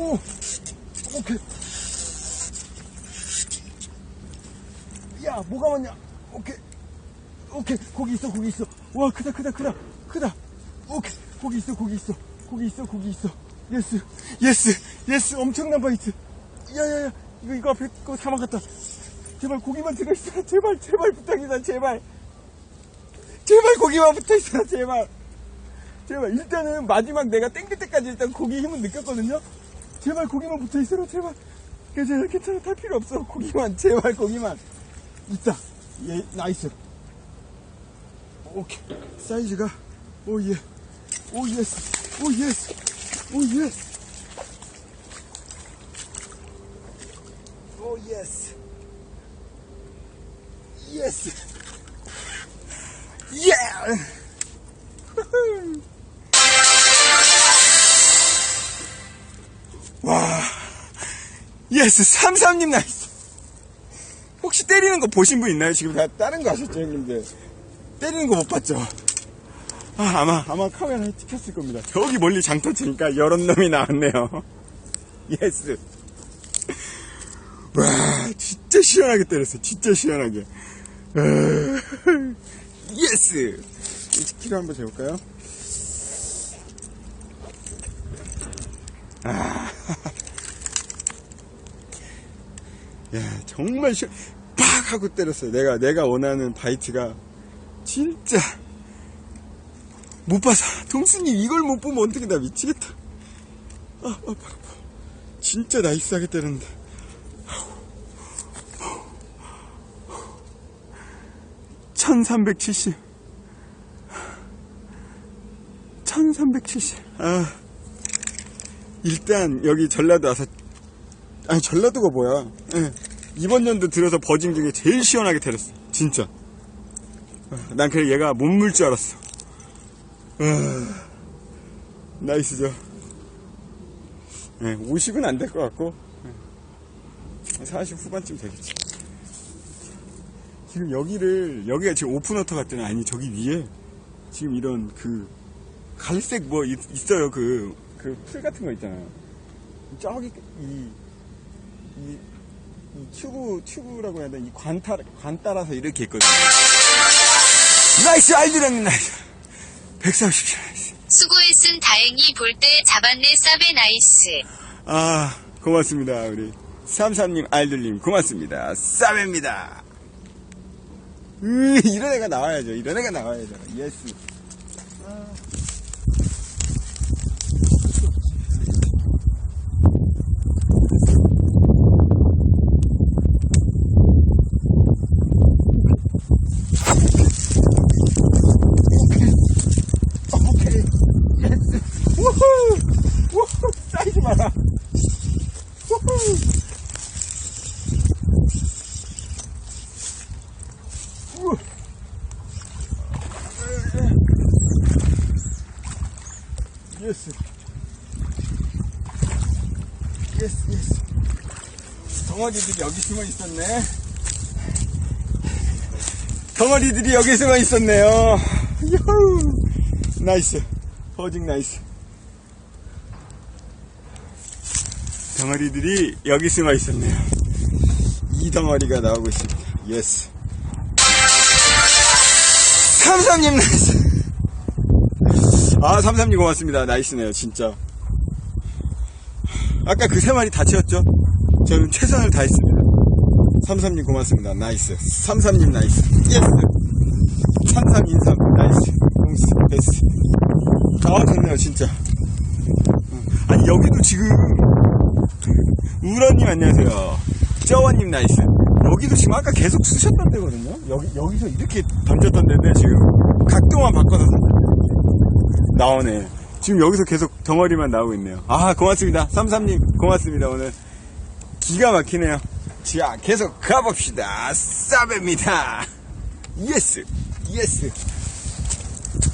오, 오케이. 야, 뭐가 왔냐? 오케이. 오케이. 고기 있어, 고기 있어. 와, 크다, 크다, 크다. 크다. 오케이. 고기 있어, 고기 있어. 고기 있어, 고기 있어. 예스, 예스, 예스. 엄청난 바이트. 야, 야, 야. 이거, 이거 앞에 거 사막았다. 제발 고기만 들어있어. 제발, 제발 부탁이다, 제발. 제발 고기만 붙어있어, 제발. 제발. 일단은 마지막 내가 땡길 때까지 일단 고기 힘은 느꼈거든요. 제발 고기만 붙어 있어라, 제발. 괜찮아, 괜찮아. 탈 필요 없어. 고기만, 제발 고기만. 있다. 예, 나이스. 오케이. 사이즈가, 오, 예. 오, 예스. 오, 예스. 예! 와. 예스. 삼삼님 나이스. 혹시 때리는 거 보신 분 있나요? 지금 다 다른 거 하셨죠, 형님들? 때리는 거 못 봤죠? 아, 아마, 아마 카메라에 찍혔을 겁니다. 저기 멀리 장터 치니까 여러 놈이 나왔네요. 예스. 와, 진짜 시원하게 때렸어. 진짜 시원하게. 어, 예스! 20kg 한번 재볼까요? 아. 야, 정말 시, 팍! 하고 때렸어요. 내가, 내가 원하는 바이트가 진짜 못 봐서. 동수님 이걸 못 보면 어떻게 나 미치겠다. 아, 아파, 아파. 진짜 나이스하게 때렸는데. 1370. 1370. 아. 일단, 여기 전라도 와서, 아니, 전라도가 뭐야. 예. 이번 연도 들어서 버진 중에 제일 시원하게 때렸어. 진짜. 아, 난 그래, 얘가 못 물 줄 알았어. 아, 나이스죠. 예, 50은 안 될 것 같고, 예. 40 후반쯤 되겠지. 지금 여기를 여기가 지금 오픈워터 같잖아 아니 저기 위에 지금 이런 그 갈색 뭐 있, 어요 그 그 풀 같은 거 있잖아요 저기 이 이, 이 튜브 튜브라고 해야 되나? 이관 따, 관 따라서 이렇게 있거든요. 나이스 알드랑 나이스. 130 나이스. 수고했은 다행히 볼 때 잡았네 싸베 나이스. 아 고맙습니다 우리. 삼삼님 알들님 고맙습니다. 쌈입니다. 으, 이런 애가 나와야죠 이런 애가 나와야죠. 예스 오케이 예스 우후 우후 사이즈 봐라 우후 우후. 예스 예스 예스 덩어리들이 여기 숨어 있었네. 덩어리들이 여기 숨어 있었네요. 야호 나이스. 퍼징 나이스. 덩어리들이 여기 숨어 있었네요. 이 덩어리가 나오고 있습니다. 예스 삼삼님 나이스 아 삼삼님 고맙습니다. 나이스네요 진짜. 아까 그 세 마리 다 채웠죠? 저는 최선을 다했습니다. 삼삼님 고맙습니다. 나이스. 삼삼님 나이스. 예스 삼삼 인삼. 나이스. 공스 베스트. 아 좋네요 진짜. 어. 아니 여기도 지금 우라님 안녕하세요. 쩌원님 나이스. 여기도 지금 아까 계속 쓰셨던 데거든요? 여기, 여기서 이렇게 던졌던 데인데 지금. 각도만 바꿔서. 던졌는데 나오네. 지금 여기서 계속 덩어리만 나오고 있네요. 아 고맙습니다. 삼삼님 고맙습니다. 오늘 기가 막히네요. 자 계속 가봅시다. 싸베입니다. 예스 예스.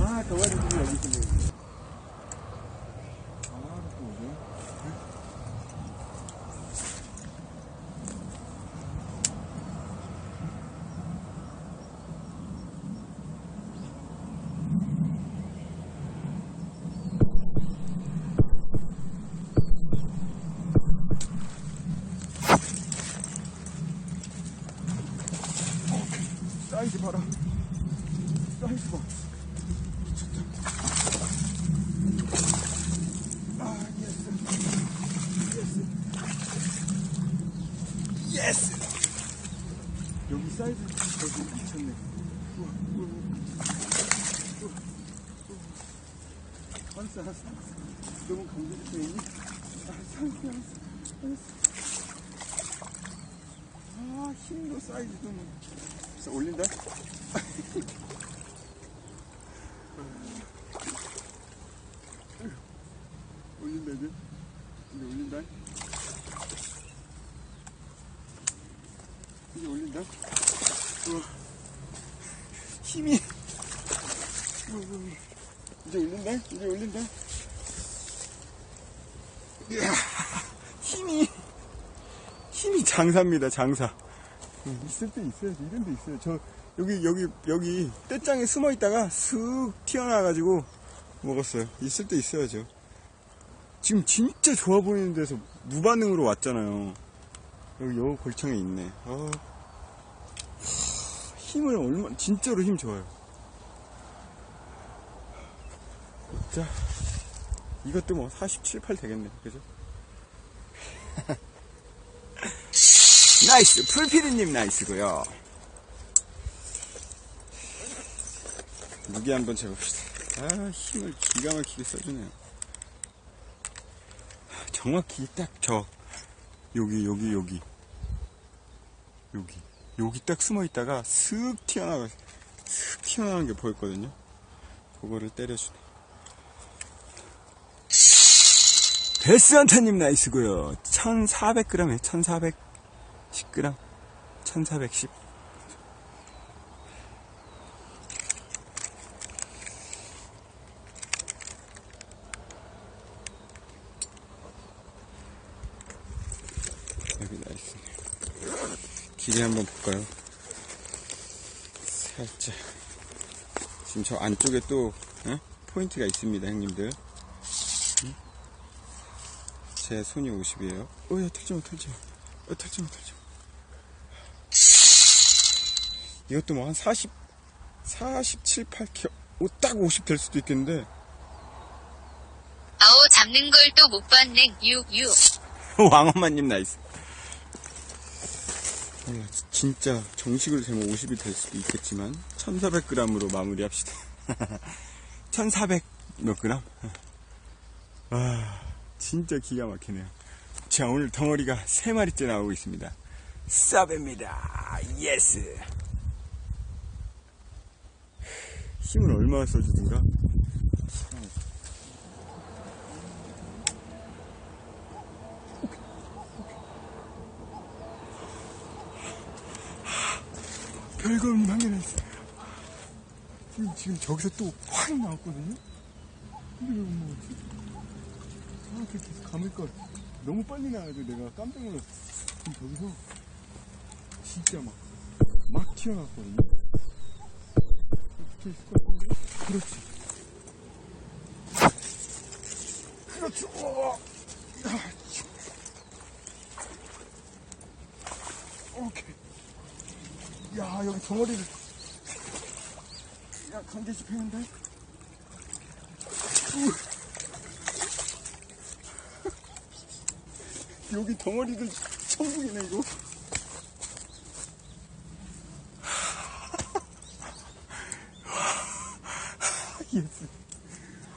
아 덩어리들이 여기 있네 사이즈 봐라. 사이즈 봐. 미쳤다. 아, 예스. 예스. 예스. 여기 사이즈 여기 미쳤네. 우와, 우와, 우와. 알았어, 알았어. 너무? 알았어, 알았어, 알았어. 알았어. 아, 힘도 사이즈도 뭐. 그래서 올린다? 올린다, 이제. 이제 올린다. 이제 올린다. 우와. 힘이. 이제 올린다? 이제 올린다? 힘이. 힘이 장사입니다, 장사. 음, 있을 때 있어야지, 이런 데 있어요. 저, 여기, 여기, 여기, 떼장에 숨어 있다가 슥 튀어나와 가지고 먹었어요. 있을 때 있어야죠. 지금 진짜 좋아 보이는 데서 무반응으로 왔잖아요. 여기 요 골청에 있네. 아, 힘을 얼마, 진짜로 힘 좋아요. 자, 이것도 뭐 47, 8 되겠네. 그죠? 나이스! 풀피디님 나이스고요 무게 한번 재봅시다. 아, 힘을 기가 막히게 써주네요. 정확히 딱 저, 여기, 여기, 여기. 여기. 여기 딱 숨어 있다가 슥 튀어나가, 슥 튀어나가는 게 보였거든요. 그거를 때려주네. 베스한타님 나이스고요 1400g에 1410g 1410 여기 나이스 길이 한번 볼까요 살짝 지금 저 안쪽에 또 어? 포인트가 있습니다 형님들 제 손이 50이에요. 어, 야, 털지 마, 털지 마. 어, 털지 마, 털지 마. 이것도 뭐 한 40, 47, 8kg. 오, 딱50 될 수도 있겠는데. 아오 잡는 걸 또 못 봤네. 유 유. 왕엄마님 나이스. 몰라, 진짜 정식으로 재면 50이 될 수도 있겠지만, 1400g으로 마무리합시다. 1400 몇 그램? 아, 진짜 기가 막히네요. 자, 오늘 덩어리가 3마리째 나오고 있습니다. 쌉입니다. 예스. 힘을 얼마나 써주든가? 별거 없는 한 개 나 있어. 지금, 지금 저기서 또 확 나왔거든요? 근데 왜못 먹었지? 아, 그 계속 감을걸. 너무 빨리 나와가지고 내가 깜짝 놀랐어. 지금 저기서 진짜 막, 막 튀어나왔거든요? 붙어 있을 것 같은데? 그렇지. 그렇지. 어. 아, 치. 오케이. 야, 여기 덩어리를. 야, 관계식 했는데? 여기 덩어리들 천국이네, 이거. 예스.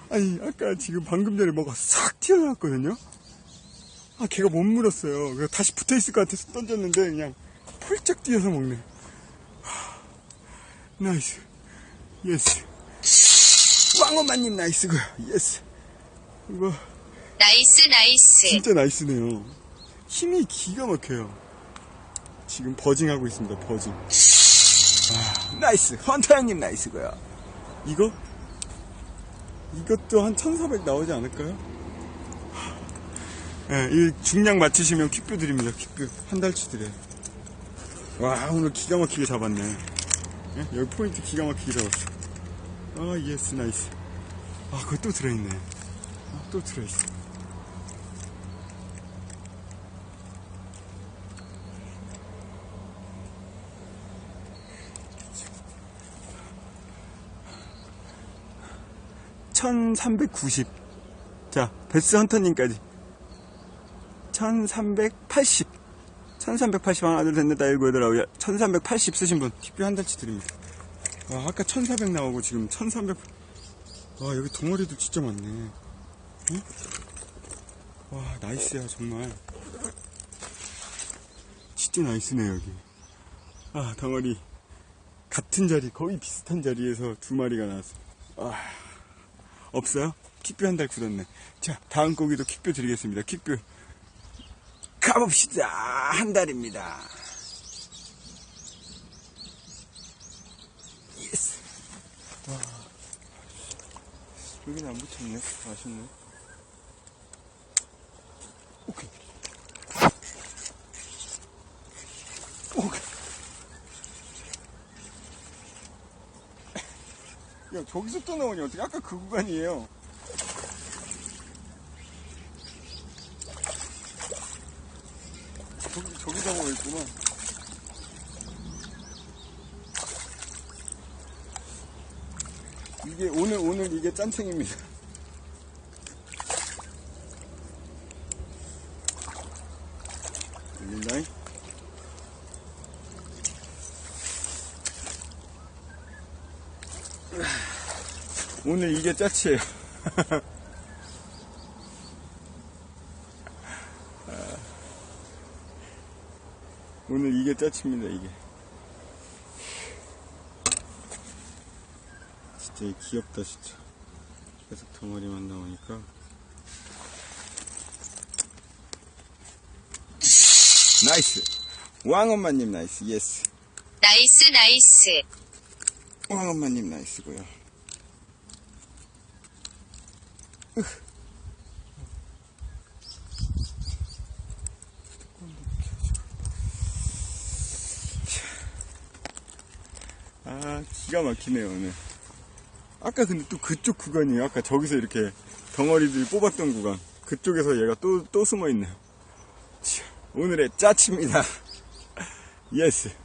아니, 아까 지금 방금 전에 뭐가 싹 튀어나왔거든요? 아, 걔가 못 물었어요. 그래서 다시 붙어 있을 것 같아서 던졌는데, 그냥 펄쩍 뛰어서 먹네. 나이스. 예스. 왕엄마님 나이스고요. 예스. 이거 나이스 나이스. 진짜 나이스네요. 힘이 기가 막혀요. 지금 버징하고 있습니다. 버징. 아, 나이스. 헌터 형님 나이스고요. 이거? 이것도 한 1400 나오지 않을까요? 예, 이 중량 맞추시면 퀵뷰 드립니다. 퀵뷰. 한 달치 드려요. 와, 오늘 기가 막히게 잡았네. 예? 여기 포인트 기가 막히게 잡았어. 아, 예스, 나이스. 아, 그거 또 들어있네. 아, 또 들어있어. 1390. 자, 베스 헌터님까지. 1380. 1380 하나, 둘, 셋, 넷, 다, 일곱, 여덟, 아홉, 열. 1380 쓰신 분, 킥뷰 한 달치 드립니다. 와, 아까 1400 나오고 지금 1300. 와, 여기 덩어리도 진짜 많네. 응? 와, 나이스야, 정말. 진짜 나이스네, 여기. 아, 덩어리. 같은 자리, 거의 비슷한 자리에서 두 마리가 나왔어. 아, 없어요? 킥뷰 한 달 굳었네. 자, 다음 고기도 킥뷰 드리겠습니다. 킥뷰. 가봅시다. 한 달입니다. 예스. 와. 여기는 안 붙였네. 아쉽네. 오케이. 야, 저기서 또 나오니 어떻게? 아까 그 구간이에요. 저기, 저기 잡아가 있구나. 이게, 오늘, 오늘 이게 짠챙입니다. 오늘 이게 짜치예요. 아, 오늘 이게 짜치입니다, 이게. 진짜 이 귀엽다, 진짜. 계속 덩어리만 나오니까. 나이스! 왕엄마님 나이스, 예스. 나이스 나이스. 왕엄마님 나이스고요. 으. 아, 기가 막히네요, 오늘. 아까 근데 또 그쪽 구간이에요. 아까 저기서 이렇게 덩어리들 뽑았던 구간. 그쪽에서 얘가 또, 또 숨어 있네요. 자, 오늘의 짜치입니다. 예스.